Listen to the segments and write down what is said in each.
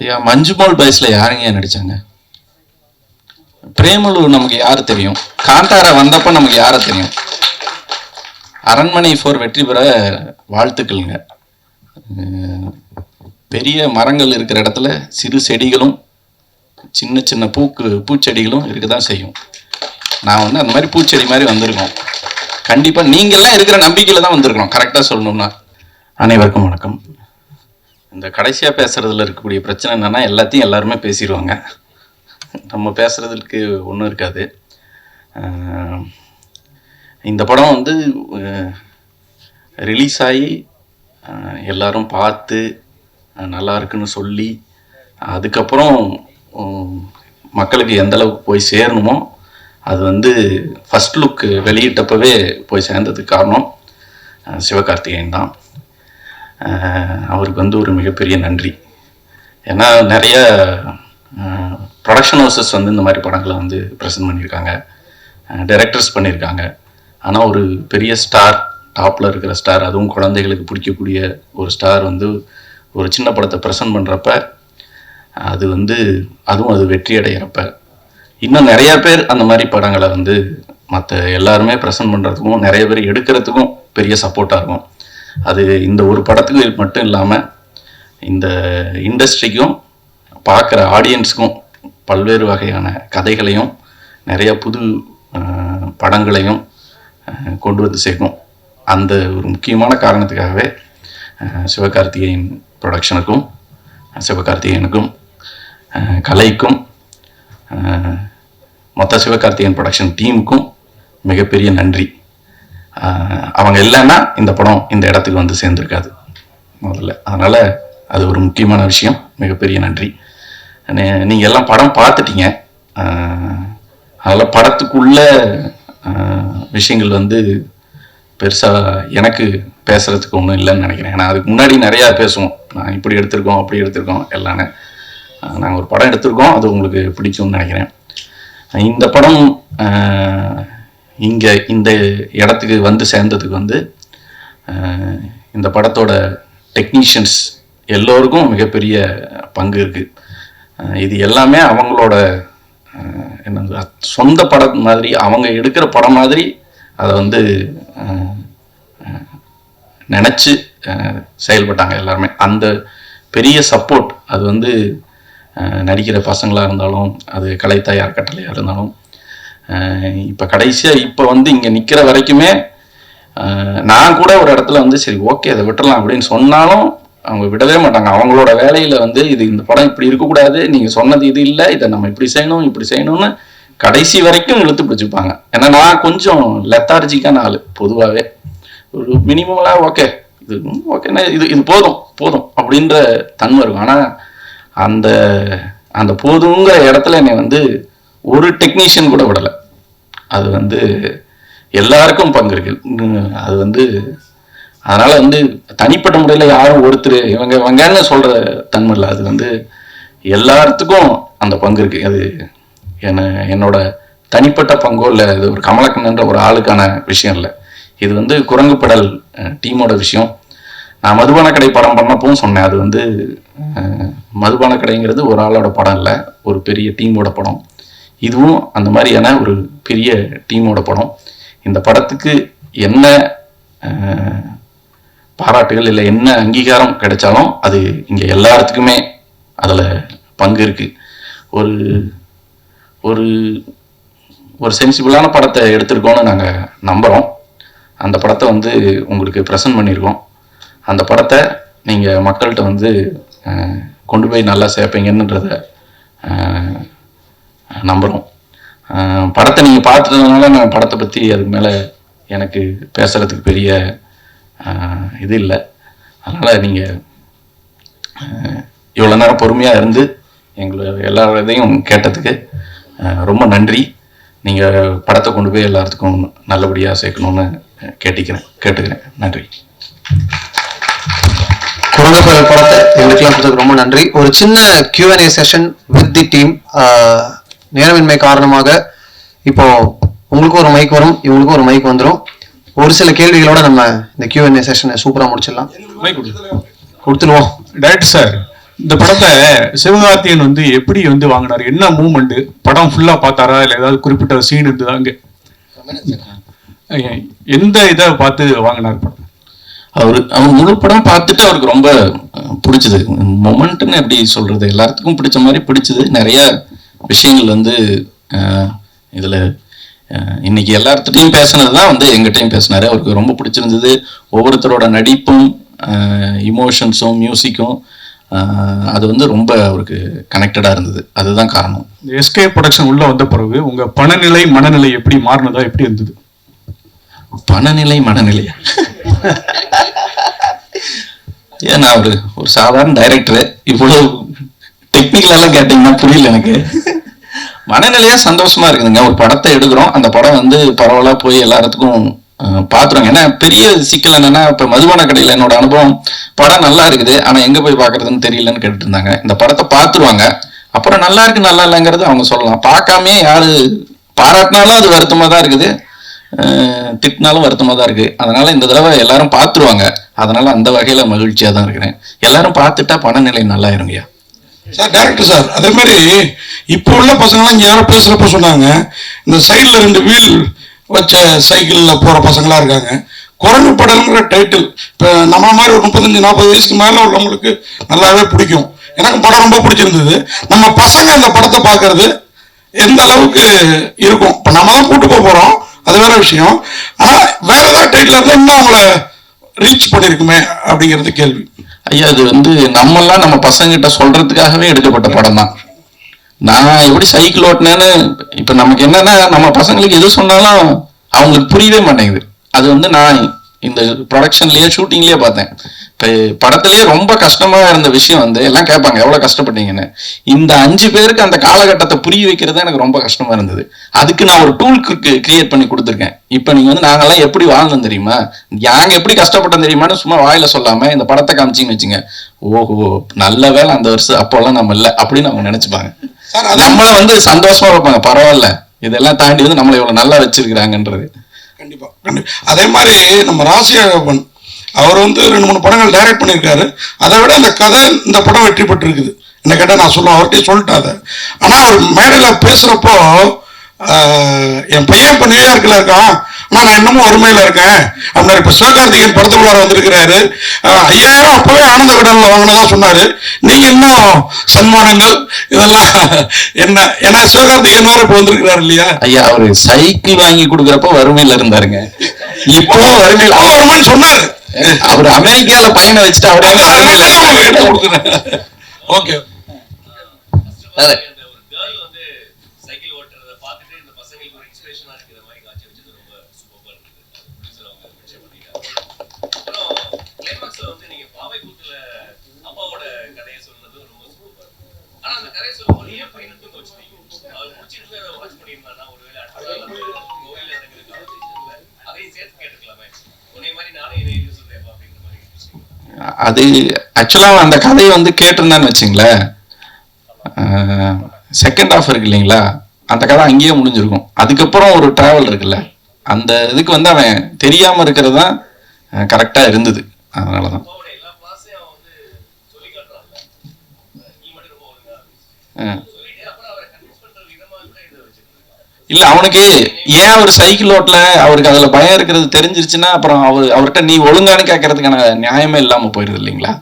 ஐயா மஞ்சுமால் பாய்ஸ்ல யாருங்க நடிச்சாங்க? பிரேமலு நமக்கு யாரு தெரியும்? காந்தாரா வந்தப்ப நமக்கு யார தெரியும்? அரண்மனை ஃபோர் வெற்றி பெற வாழ்த்துக்கள்ங்க. பெரிய மரங்கள் இருக்கிற இடத்துல சிறு செடிகளும் சின்ன சின்ன பூக்கு பூச்செடிகளும் இருக்க தான் செய்யும். நான் வந்து அந்த மாதிரி பூச்செடி மாதிரி வந்திருக்கோம். கண்டிப்பாக நீங்கள்லாம் இருக்கிற நம்பிக்கையில் தான் வந்திருக்கணும் கரெக்டாக சொல்லணும்னா. அனைவருக்கும் வணக்கம். இந்த கடைசியாக பேசுகிறதுல இருக்கக்கூடிய பிரச்சனை என்னென்னா எல்லாத்தையும் எல்லாருமே பேசிடுவாங்க. நம்ம பேசுகிறதுக்கு ஒன்றும் இருக்காது. இந்த படம் வந்து ரிலீஸ் ஆகி எல்லாரும் பார்த்து நல்லா இருக்குன்னு சொல்லி அதுக்கப்புறம் மக்களுக்கு எந்தளவுக்கு போய் சேரணுமோ அது வந்து ஃபர்ஸ்ட் லுக் வெளியிட்டப்பவே போய் சேர்ந்ததுக்கு காரணம் சிவகார்த்திகேயன் தான். அவருக்கு வந்து ஒரு மிகப்பெரிய நன்றி. ஏன்னா நிறைய ப்ரொடக்ஷன் ஹவுசஸ் வந்து இந்த மாதிரி படங்களை வந்து ப்ரெசென்ட் பண்ணியிருக்காங்க. டைரக்டர்ஸ் பண்ணியிருக்காங்க. ஆனால் ஒரு பெரிய ஸ்டார் டாப்பில் இருக்கிற ஸ்டார் அதுவும் குழந்தைகளுக்கு பிடிக்கக்கூடிய ஒரு ஸ்டார் வந்து ஒரு சின்ன படத்தை ப்ரெசென்ட் பண்ணுறப்ப அது வந்து அதுவும் அது வெற்றி அடைகிறப்ப இன்னும் நிறைய பேர் அந்த மாதிரி படங்களை வந்து மற்ற எல்லாருமே ப்ரெசென்ட் பண்ணுறதுக்கும் நிறைய பேர் எடுக்கிறதுக்கும் பெரிய சப்போர்ட்டாக இருக்கும். அது இந்த ஒரு படத்துக்கு மட்டும் இல்லாமல் இந்த இண்டஸ்ட்ரிக்கும் பார்க்குற ஆடியன்ஸுக்கும் பல்வேறு வகையான கதைகளையும் நிறைய புது படங்களையும் கொண்டு வந்து சேர்க்கும். அந்த ஒரு முக்கியமான காரணத்துக்காகவே சிவகார்த்திகேயன் ப்ரொடக்ஷனுக்கும் சிவகார்த்திகேயனுக்கும் கலைக்கும் மொத்த சிவகார்த்திகேயன் ப்ரொடக்ஷன் டீமுக்கும் மிகப்பெரிய நன்றி. அவங்க இல்லைன்னா இந்த படம் இந்த இடத்துக்கு வந்து சேர்ந்துருக்காது முதல்ல. அதனால் அது ஒரு முக்கியமான விஷயம். மிகப்பெரிய நன்றி. நீங்கள் எல்லாம் படம் பார்த்துட்டீங்க. அதில் படத்துக்குள்ள விஷயங்கள் வந்து பெருசாக எனக்கு பேசுகிறதுக்கு ஒன்றும் இல்லைன்னு நினைக்கிறேன். ஏன்னா அதுக்கு முன்னாடி நிறையா பேசுவோம். நான் இப்படி எடுத்திருக்கோம் அப்படி எடுத்திருக்கோம் எல்லாமே. நாங்கள் ஒரு படம் எடுத்திருக்கோம். அது உங்களுக்கு பிடிக்கும்னு நினைக்கிறேன். இந்த படம் இங்கே இந்த இடத்துக்கு வந்து சேர்ந்ததுக்கு வந்து இந்த படத்தோட டெக்னீஷியன்ஸ் எல்லோருக்கும் மிகப்பெரிய பங்கு இருக்குது இது எல்லாமே அவங்களோட என்ன சொந்த படம் மாதிரி அவங்க எடுக்கிற படம் மாதிரி அதை வந்து நினச்சி செயல்பட்டாங்க எல்லாருமே. அந்த பெரிய சப்போர்ட் அது வந்து நடிக்கிற பசங்களாக இருந்தாலும் அது கலைத்தாயார் கட்டளையாக இருந்தாலும் இப்போ கடைசியாக இப்போ வந்து இங்கே நிற்கிற வரைக்குமே நான் கூட ஒரு இடத்துல வந்து சரி ஓகே அதை விட்டுறலாம் அப்படின்னு சொன்னாலும் அவங்க விடவே மாட்டாங்க. அவங்களோட வேலையில் வந்து இது இந்த படம் இப்படி இருக்கக்கூடாது நீங்கள் சொன்னது இது இல்லை இதை நம்ம இப்படி செய்யணும் இப்படி செய்யணும்னு கடைசி வரைக்கும் இழுத்து பிடிச்சிப்பாங்க. ஏன்னா நான் கொஞ்சம் லெத்தார்ஜிக்கான ஆள் பொதுவாகவே ஒரு மினிமலாக ஓகே இது ஓகேண்ணா இது இது போதும் போதும் அப்படின்ற தன்மை இருக்கும். ஆனால் அந்த அந்த போதுங்கிற இடத்துல என்னை வந்து ஒரு டெக்னீஷியன் கூட விடலை. அது வந்து எல்லாருக்கும் பங்கு இருக்கு. அது வந்து அதனால வந்து தனிப்பட்ட முறையில் யாரும் ஒருத்தர் இவங்க இவங்கன்னு சொல்ற தன்மை இல்லை அது வந்து எல்லாத்துக்கும் அந்த பங்கு இருக்கு. அது என்ன என்னோட தனிப்பட்ட பங்கோ இல்லை இது ஒரு கமலக்கண்ணன்ற ஒரு ஆளுக்கான விஷயம் இல்லை. இது வந்து குரங்குப்படல் டீமோட விஷயம். நான் மதுபான கடை படம் பண்ணப்பவும் சொன்னேன். அது வந்து மதுபான கடைங்கிறது ஒரு ஆளோட படம் இல்லை ஒரு பெரிய டீமோட படம். இதுவும் அந்த மாதிரியான ஒரு பெரிய டீமோட படம். இந்த படத்துக்கு என்ன பாராட்டுகள் இல்லை என்ன அங்கீகாரம் கிடைச்சாலும் அது இங்கே எல்லாத்துக்குமே அதில் பங்கு இருக்குது ஒரு ஒரு ஒரு சென்சிபிளான படத்தை எடுத்திருக்கோம்னு நாங்கள் நம்புகிறோம் அந்த படத்தை வந்து உங்களுக்கு ப்ரெசென்ட் பண்ணியிருக்கோம் அந்த படத்தை நீங்கள் மக்கள்கிட்ட வந்து கொண்டு போய் நல்லா சேர்ப்பீங்கன்றத நம்புகிறோம் படத்தை நீங்கள் பார்த்துட்டதுனால நான் படத்தை பற்றி அதுக்கு மேலே எனக்கு பேசுகிறதுக்கு பெரிய இது இல்லை. அதனால் நீங்கள் இவ்வளோ நேரம் பொறுமையாக இருந்து எங்களை எல்லா இதையும் கேட்டதுக்கு ரொம்ப நன்றி. நீங்கள் படத்தை கொண்டு போய் எல்லாத்துக்கும் நல்லபடியாக சேர்க்கணும்னு கேட்டிக்கிறேன் கேட்டுக்கிறேன். நன்றி. குரங்க படத்தை எங்களுக்கெல்லாம் கொடுத்ததுக்கு ரொம்ப நன்றி. ஒரு சின்ன Q and A session with the team நேரமின்மை காரணமாக இப்போ உங்களுக்கும் ஒரு மைக் வரும் இவங்களுக்கும் ஒரு மைக் வந்துரும். ஒரு சில கேள்விகளோட நம்ம இந்த Q&A செஷனை சூப்பரா முடிச்சிடலாம். கொடுத்துருவோம். டைரக்டர் சார் இந்த படத்தை சிவகார்த்தியன் வந்து எப்படி வந்து வாங்கினாரு? என்ன மூமெண்ட் படம் ஃபுல்லா பார்த்தாரா? இல்ல ஏதாவது குறிப்பிட்ட சீன் இருந்ததா? அங்க எந்த இதை பார்த்து வாங்கினார் படம்? அவர் அவர் முழு படம் பார்த்துட்டு அவருக்கு ரொம்ப பிடிச்சது. மொமெண்ட்னு எப்படி சொல்றது? எல்லாத்துக்கும் பிடிச்ச மாதிரி பிடிச்சது. நிறைய விஷயங்கள் வந்து இதுல இன்னைக்கு எல்லார்கிட்டையும் பேசுனது தான் வந்து எங்கிட்டையும் பேசினாரு. அவருக்கு ரொம்ப பிடிச்சிருந்தது. ஒவ்வொருத்தரோட நடிப்பும் இமோஷன்ஸும் மியூசிக்கும் அது வந்து ரொம்ப அவருக்கு கனெக்டடா இருந்தது. அதுதான் காரணம். எஸ்கே ப்ரொடக்ஷன் உள்ள வந்த பிறகு உங்க பணநிலை மனநிலை எப்படி மாறினதா எப்படி இருந்தது? பணநிலை மனநிலையா ஏன் நான் ஒரு ஒரு சாதாரண டைரக்டர் இவ்வளவு டெக்னிக்கல் எல்லாம் கேட்டீங்கன்னா புரியல எனக்கு. மனநிலையா சந்தோஷமா இருக்குதுங்க. ஒரு படத்தை எடுக்கிறோம். அந்த படம் வந்து பரவலா போய் எல்லாத்துக்கும் பாத்துருவாங்க. ஏன்னா பெரிய சிக்கல் என்னன்னா இப்ப மதுபான கடையில என்னோட அனுபவம் படம் நல்லா இருக்குது. ஆனா எங்க போய் பாக்குறதுன்னு தெரியலன்னு கேட்டுட்டு இருந்தாங்க இந்த படத்தை பாத்துருவாங்க. அப்புறம் நல்லா இருக்கு நல்லா இல்லைங்கிறது அவங்க சொல்லலாம். பார்க்காம யாரு பாராட்டினாலும் அது வருத்தமா தான் இருக்குது. திட்டினாலும் வருத்தமா தான் இருக்கு. அதனால இந்த தடவை எல்லாரும் பார்த்துருவாங்க அதனால அந்த வகையில மகிழ்ச்சியா தான் இருக்கிறேன். எல்லாரும் பார்த்துட்டா பணநிலை நல்லா இருங்கய்யா சார் டேரக்டர் சார் அதே மாதிரி இப்போ உள்ள பசங்களாம் இங்கே யாரோ பேசுகிறப்ப சொன்னாங்க இந்த சைடில் ரெண்டு வீல் வச்ச சைக்கிளில் போகிற பசங்களாக இருக்காங்க. குரங்கு படலுங்கிற டைட்டில் இப்போ நம்ம மாதிரி ஒரு முப்பத்தஞ்சு நாற்பது வயசுக்கு மேலே உள்ளவங்களுக்கு நல்லாவே பிடிக்கும். எனக்கு படம் ரொம்ப பிடிச்சிருந்தது. நம்ம பசங்க அந்த படத்தை பார்க்கறது எந்த அளவுக்கு இருக்கும். இப்போ நம்ம தான் கூட்டு போக போகிறோம் அது வேற விஷயம். ஆனால் வேற ஏதாவது டைட்டில் இருந்தால் இன்னும் அவங்கள ரீச் பண்ணியிருக்குமே அப்படிங்கிறது கேள்வி. ஐயா அது வந்து நம்மெல்லாம் நம்ம பசங்கிட்ட சொல்றதுக்காகவே எடுக்கப்பட்ட படம் தான். நான் எப்படி சைக்கிள் ஓட்டினேன்னு இப்ப நமக்கு என்னன்னா நம்ம பசங்களுக்கு எது சொன்னாலும் அவங்களுக்கு புரியவே மாட்டேங்குது. அது வந்து நான் இந்த ப்ரொடக்ஷன்லயே ஷூட்டிங்லயே பார்த்தேன். படத்திலேயே ரொம்ப கஷ்டமா இருந்த விஷயம் வந்து எல்லாம் கேட்பாங்க எவ்வளவு கஷ்டப்பட்டீங்கன்னு. இந்த அஞ்சு பேருக்கு அந்த காலகட்டத்தை புரிய வைக்கிறது எனக்கு ரொம்ப கஷ்டமா இருந்தது. அதுக்கு நான் ஒரு டூல் கிரியேட் பண்ணி கொடுத்துருக்கேன். இப்ப நீங்க வந்து நாங்கெல்லாம் எப்படி வாழ்ந்தோம் தெரியுமா? நாங்க எப்படி கஷ்டப்பட்டோம் தெரியுமான்னு சும்மா வாயில சொல்லாம இந்த படத்தை காமிச்சிங்கன்னு வச்சுங்க. ஓஹோ நல்ல வேலை அந்த வருஷம் அப்போல்லாம் நம்ம இல்ல அப்படின்னு அவங்க நினைச்சுப்பாங்க. நம்மள வந்து சந்தோஷமா வைப்பாங்க பரவாயில்ல இதெல்லாம் தாண்டி வந்து நம்மளை இவ்வளவு நல்லா வச்சிருக்கிறாங்கன்றது. கண்டிப்பா அதே மாதிரி நம்ம ராசியாகப்பன் அவர் வந்து ரெண்டு மூணு படங்கள் டைரக்ட் பண்ணியிருக்காரு. அதை விட அந்த கதை இந்த படம் வெற்றி பெற்றிருக்குது. என்ன கேட்டால் நான் சொல்லுவேன் அவர்கிட்டயே சொல்லிட்டேன் அதை. ஆனால் அவர் மேடையில் பேசுகிறப்போ என் பையன் இப்போ நியூயார்க்கில் இருக்கான் நான் இன்னமும் வறுமையில் இருக்கேன். அப்படின்னாரு இப்போ சிவகார்த்திகேயன் படத்துக்குள்ளார வந்திருக்கிறாரு. ஐயாயிரம் அப்போவே ஆனந்த கடனில் வாங்கினதா சொன்னார். நீங்கள் இன்னும் சன்மானங்கள் இதெல்லாம் என்ன ஏன்னா சிவகார்த்திகேயன் வேறு இப்போ வந்திருக்கிறாரு இல்லையா? ஐயா அவரு சைக்கிள் வாங்கி கொடுக்கறப்ப வறுமையில இருந்தாருங்க. இப்போ வறுமையில வருமானு சொன்னாரு. அவர் அமெரிக்கால பையனை வச்சுட்டு அவரே ஓகே. அது ஆக்சுவலா அந்த கதையை வந்து கேட்டிருந்தான்னு வச்சுங்களேன். செகண்ட் ஆஃப் இருக்கு இல்லைங்களா? அந்த கதை அங்கேயே முடிஞ்சிருக்கும். அதுக்கப்புறம் ஒரு டிராவல் இருக்குல்ல. அந்த இதுக்கு வந்து அவன் தெரியாம இருக்கிறது தான் கரெக்டா இருந்தது. அதனாலதான். அப்பாவோட எல்லா இல்ல அவனுக்கு ஏன் அவர் சைக்கிள் ஓட்டல? அவருக்கு அதுல பயம் இருக்கிறது தெரிஞ்சிருச்சுன்னா அப்புறம் அவர் அவர்கிட்ட நீ ஒழுங்கான்னு கேட்கறதுக்கான நியாயமே இல்லாம போயிருது இல்லைங்களா?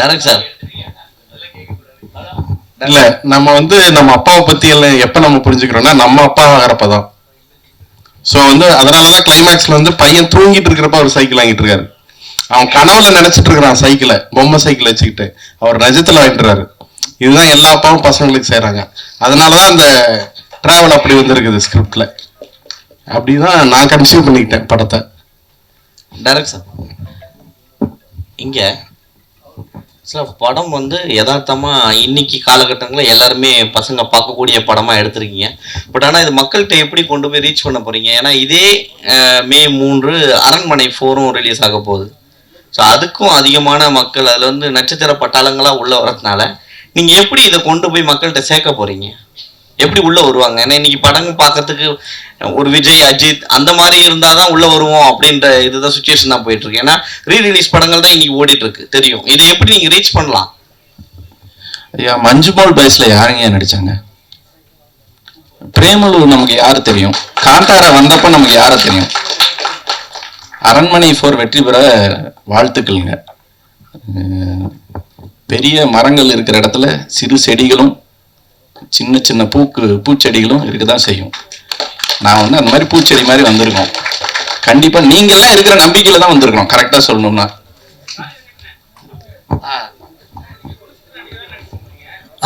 டேரக்ட் சார் இல்ல நம்ம வந்து நம்ம அப்பாவை பத்தி எல்லாம் எப்ப நம்ம புரிஞ்சுக்கிறோம்னா நம்ம அப்பா ஆகிறப்பதான். சோ வந்து அதனாலதான் கிளைமேக்ஸ்ல வந்து பையன் தூங்கிட்டு இருக்கிறப்ப அவர் சைக்கிள் வாங்கிட்டு இருக்காரு. அவன் கனவுல நினைச்சிட்டு இருக்கிறான் சைக்கிளை பொம்மை சைக்கிள் வச்சுக்கிட்டு. அவர் நிஜத்துல வாங்கிட்டுறாரு இதுதான் எல்லா அப்பாவும் பசங்களுக்கு செய்றாங்க. அதனாலதான் அந்த ட்ராவல் அப்படி வந்திருக்குது ஸ்கிரிப்ட்ல அப்படிதான் நான் கன்சியூம் பண்ணிக்கிட்டேன் படத்தை. டேரக்ட் சார் இங்கே சார் படம் வந்து யதார்த்தமாக இன்னைக்கு காலகட்டங்களில் எல்லாருமே பசங்க பார்க்கக்கூடிய படமாக எடுத்திருக்கீங்க. பட் ஆனால் இது மக்கள்கிட்ட எப்படி கொண்டு போய் ரீச் பண்ண போகிறீங்க ஏன்னா இதே மே மூன்று அரண்மனை ஃபோரும் ரிலீஸ் ஆக போகுது. ஸோ அதுக்கும் அதிகமான மக்கள் அதில் வந்து நட்சத்திர பட்டாளங்களாக உள்ள வரதுனால நீங்கள் எப்படி இதை கொண்டு போய் மக்கள்கிட்ட சேர்க்க போகிறீங்க எப்படி உள்ள வருவாங்க? ஏன்னா இன்னைக்கு படம் பார்க்கறதுக்கு ஒரு விஜய் அஜித் அந்த மாதிரி இருந்தால் தான் உள்ள வருவோம் அப்படின்ற இதுதான் சுச்சுவேஷன் தான் போயிட்டு இருக்கு ஏன்னா ரீ ரிலீஸ் படங்கள் தான் இன்னைக்கு ஓடிட்டு இருக்கு தெரியும். இதை எப்படி நீங்க ரீச் பண்ணலாம்? ஐயா மஞ்சு பால் பாய்ஸ்ல யாருங்க நடிச்சாங்க? பிரேமலூர் நமக்கு யாரு தெரியும்? காந்தாரா வந்தப்ப நமக்கு யாரை தெரியும்? அரண்மனை ஃபோர் வெற்றி பெற வாழ்த்துக்கள்ங்க. பெரிய மரங்கள் இருக்கிற இடத்துல சிறு செடிகளும் சின்ன சின்ன பூக்கு பூச்செடிகளும் இருக்க தான் செய்யும். நான் வந்து அந்த மாதிரி பூச்செடி மாதிரி வந்திருக்கோம். கண்டிப்பா நீங்கள்லாம் இருக்கிற நம்பிக்கையில் தான் வந்திருக்கணும். கரெக்டா சொல்லணும்னா.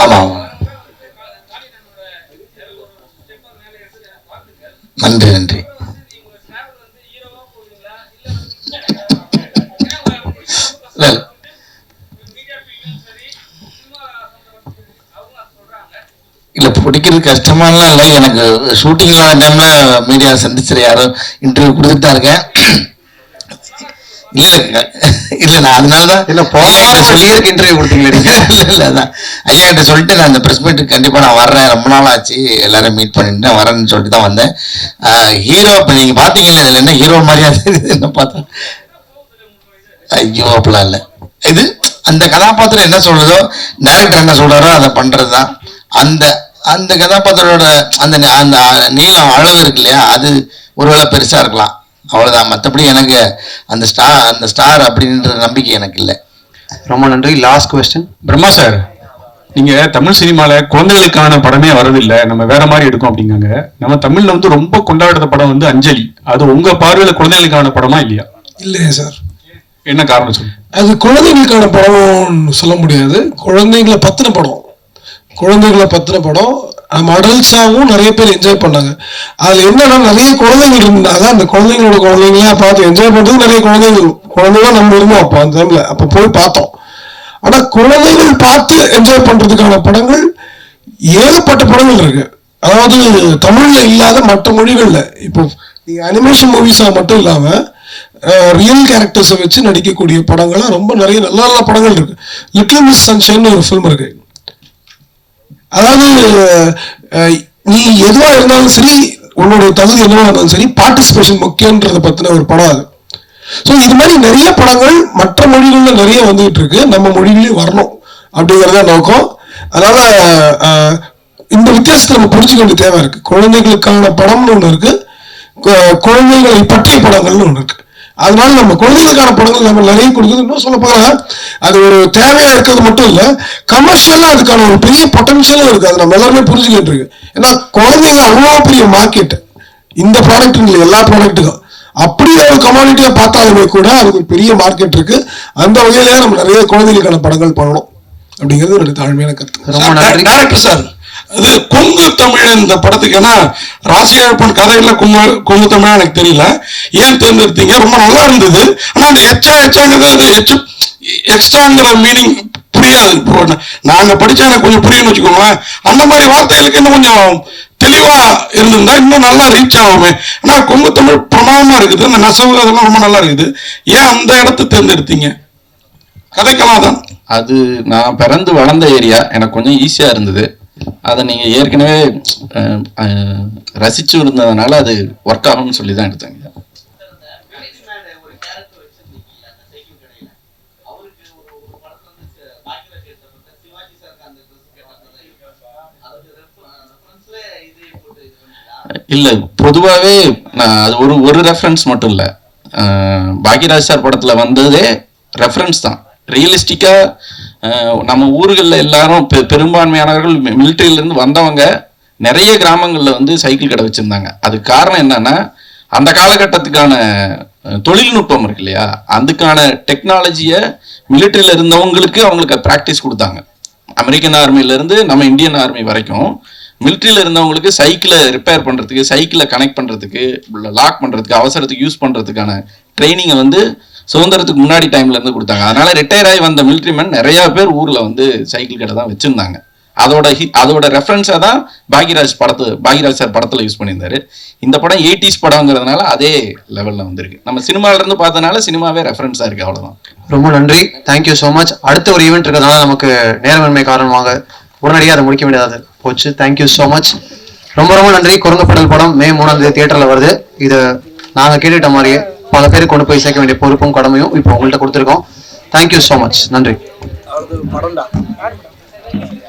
ஆமா ஆமா. நன்றி நன்றி. இல்ல பிடிக்கிறது கஷ்டமாலாம் இல்லை. எனக்கு ஷூட்டிங்ல டைம்ல மீடியா சந்திச்சிட யாரும் இன்டர்வியூ கொடுத்துட்டு தான் இருக்கேன். இல்ல இல்ல இல்ல நான் அதனாலதான் இல்ல போன வாரம் சொல்லியிருக்கு இன்டர்வியூ கொடுத்தீங்களே நீங்க. இல்ல இல்ல அதான். ஐயா கிட்ட சொல்லிட்டு நான் அந்த பிரஸ் மீட்டுக்கு கண்டிப்பா நான் வர்றேன். ரொம்ப நாள் ஆச்சு. எல்லாரும் மீட் பண்ணிட்டு வரேன்னு சொல்லிட்டு தான் வந்தேன். ஹீரோ இப்ப நீங்க பாத்தீங்கல்ல இதுல என்ன ஹீரோ மாதிரியா தெரியுது? என்ன பார்த்தா? ஐயோ அப்படிலாம் இல்ல. இது அந்த கதாபாத்திரம் என்ன சொல்றதோ டைரக்டர் என்ன சொல்றாரோ அதை பண்றதுதான். அந்த அந்த கதாபாத்திரோட அந்த நி- அந்த நீளம் அளவு இருக்கு இல்லையா அது ஒருவேளை பெருசா இருக்கலாம். அவ்வளவுதான். மத்தபடி எனக்கு அந்த ஸ்டார் அந்த ஸ்டார் அப்படின்ற நம்பிக்கை எனக்கு இல்லை. ரொம்ப நன்றி. லாஸ்ட் கொஸ்டின் பிரம்மா சார் நீங்க தமிழ் சினிமால குழந்தைகளுக்கான படமே வரதில்லை நம்ம வேற மாதிரி எடுக்கோம் அப்படிங்காங்க. நம்ம தமிழ்ல வந்து ரொம்ப கொண்டாடுற படம் வந்து அஞ்சலி. அது உங்க பார்வையில குழந்தைகளுக்கான படமா இல்லையா? இல்லையே சார் என்ன காரணம் சொல்லுங்க. அது குழந்தைகளுக்கான படம்னு சொல்ல முடியாது. குழந்தைங்களை பத்தின படம். குழந்தைகளை பத்தின படம் நம்ம அடல்ட்ஸாகவும் நிறைய பேர் என்ஜாய் பண்ணாங்க. அதில் என்னன்னா நிறைய குழந்தைகள் இருந்தாங்க அந்த குழந்தைங்களோட குழந்தைங்களாம் பார்த்து என்ஜாய் பண்ணுறது நிறைய குழந்தைகள் குழந்தைங்க நம்ம இருந்தோம் அப்போ அந்த டைமில் அப்போ போய் பார்த்தோம். ஆனால் குழந்தைகள் பார்த்து என்ஜாய் பண்ணுறதுக்கான படங்கள் ஏகப்பட்ட படங்கள் இருக்கு. அதாவது தமிழில் இல்லாத மற்ற மொழிகளில். இப்போ நீங்கள் அனிமேஷன் மூவிஸா மட்டும் இல்லாமல் ரியல் கேரக்டர்ஸை வச்சு நடிக்கக்கூடிய படங்கள்லாம் ரொம்ப நிறைய நல்ல நல்ல படங்கள் இருக்கு. லிட்டில் மிஸ் சன்ஷைன் ஒரு ஃபிலிம் இருக்கு. அதாவது நீ எதுவாக இருந்தாலும் சரி உன்னுடைய தகுதி என்னவா இருந்தாலும் சரி பார்ட்டிசிபேஷன் முக்கியன்றதை பற்றின ஒரு படம் அது. ஸோ இது மாதிரி நிறைய படங்கள் மற்ற மொழிகளில் நிறைய வந்துகிட்டு இருக்கு. நம்ம மொழிகளையும் வரணும் அப்படிங்கிறத நோக்கம். அதனால இந்த வித்தியாசத்தை நம்ம புரிஞ்சுக்க வேண்டிய தேவை இருக்கு. குழந்தைகளுக்கான படம்னு ஒன்று இருக்குது குழந்தைகளை பற்றிய படங்கள்னு ஒன்று இருக்கு. அதனால நம்ம குழந்தைகளுக்கான படங்கள் நம்ம நிறைய கொடுக்குது. இன்னும் சொல்ல போனா அது ஒரு தேவையா இருக்கிறது மட்டும் இல்ல கமர்ஷியலா அதுக்கான ஒரு பெரிய பொட்டன்ஷியலும் இருக்கு. அது நம்ம எல்லாருமே புரிஞ்சுக்கிட்டு இருக்கு. ஏன்னா குழந்தைங்க அவ்வளோ பெரிய மார்க்கெட் இந்த ப்ராடக்ட் இல்லை எல்லா ப்ராடக்ட்டுக்கும் அப்படியே ஒரு கமாடிட்டியா பார்த்தாலுமே கூட அதுக்கு ஒரு பெரிய மார்க்கெட் இருக்கு. அந்த வகையிலேயே நம்ம நிறைய குழந்தைகளுக்கான படங்கள் பண்ணணும். அப்படிங்கிறது என்னுடைய தாழ்மையான கருத்து. ரொம்ப நன்றி. டேரக்டர் சார் அது கொங்கு தமிழ் இந்த படத்துக்கு. ஏன்னா ராசியப்பன் கதையில கொங்கு கொங்கு தமிழ் எனக்கு தெரியல. ஏன் தேர்ந்தெடுத்தீங்க? ரொம்ப நல்லா இருந்தது. ஆனா அந்த எச்சா எச்சாங்கிறது அது எச்சு எக்ஸ்ட்ராங்கிற மீனிங் புரியாது. இப்போ நா- நாங்க படிச்சா எனக்கு கொஞ்சம் புரியும்னு வச்சுக்கோங்களேன். அந்த மாதிரி வார்த்தைகளுக்கு இன்னும் கொஞ்சம் தெளிவா இருந்திருந்தா இன்னும் நல்லா ரீச் ஆகுமே. ஆனா கொங்கு தமிழ் பிரமாதமா இருக்குது. அந்த நெசவு அதெல்லாம் ரொம்ப நல்லா இருக்குது. ஏன் அந்த இடத்த தேர்ந்தெடுத்தீங்க? கதைக்கலாம் தான் அது நான் பிறந்து வளர்ந்த ஏரியா எனக்கு கொஞ்சம் ஈஸியாக இருந்தது. அதை நீங்கள் ஏற்கனவே ரசிச்சு இருந்ததுனால அது ஒர்க் ஆகும்னு சொல்லி தான் எடுத்தாங்க இல்லை பொதுவாகவே நான் அது ஒரு ஒரு ரெஃபரன்ஸ் மட்டும் இல்லை. பாக்யராஜ் சார் படத்தில் வந்ததே ரெஃபரன்ஸ் தான். ரியலிஸ்டிக்காக நம்ம ஊர்களில் எல்லாரும் பெ பெரும்பான்மையானவர்கள் மிலிட்டரியிலேருந்து வந்தவங்க நிறைய கிராமங்களில் வந்து சைக்கிள் கடை வச்சுருந்தாங்க. அதுக்கு காரணம் என்னன்னா அந்த காலகட்டத்துக்கான தொழில்நுட்பம் இருக்கு இல்லையா? அதுக்கான டெக்னாலஜியை மிலிட்டரியில் இருந்தவங்களுக்கு அவங்களுக்கு ப்ராக்டிஸ் கொடுத்தாங்க. அமெரிக்கன் ஆர்மியிலேருந்து நம்ம இந்தியன் ஆர்மி வரைக்கும் மிலிட்ரியில் இருந்தவங்களுக்கு சைக்கிளை ரிப்பேர் பண்ணுறதுக்கு சைக்கிளை கனெக்ட் பண்ணுறதுக்கு லாக் பண்ணுறதுக்கு அவசரத்துக்கு யூஸ் பண்ணுறதுக்கான ட்ரைனிங்கை வந்து சுதந்திரத்துக்கு முன்னாடி டைம்ல இருந்து கொடுத்தாங்க. அதனால ரிட்டையர் ஆகி வந்த மிலிட்ரி மேன் நிறைய பேர் ஊர்ல வந்து சைக்கிள் கடை தான் வச்சிருந்தாங்க. அதோட ஹி- அதோட ரெஃபரன்ஸாக தான் பாக்யராஜ் படத்து பாக்யராஜ் சார் படத்தில் யூஸ் பண்ணியிருந்தாரு. இந்த படம் எயிட்டிஸ் படங்கிறதுனால அதே லெவலில் வந்திருக்கு. நம்ம சினிமாவிலேருந்து இருந்து பார்த்தனால சினிமாவே ரெஃபரன்ஸாக இருக்கு அவ்வளோதான் ரொம்ப நன்றி. தேங்க்யூ ஸோ மச் அடுத்த ஒரு ஈவெண்ட் இருக்கிறதுனால நமக்கு நேரமின்மை காரணமாக உடனடியாக அதை முடிக்க முடியாது போச்சு. தேங்க்யூ ஸோ மச் ரொம்ப ரொம்ப நன்றி. குரங்கப்படல் படம் மே மூணாம் தேதி தியேட்டரில் வருது. இது நாங்கள் கேட்டுட்ட மாதிரியே பல பேர் கொண்டு போய் சேர்க்க வேண்டிய பொறுப்பும் கடமையும் இப்போ உங்கள்கிட்ட கொடுத்துருக்கோம். தேங்க்யூ ஸோ மச் நன்றி.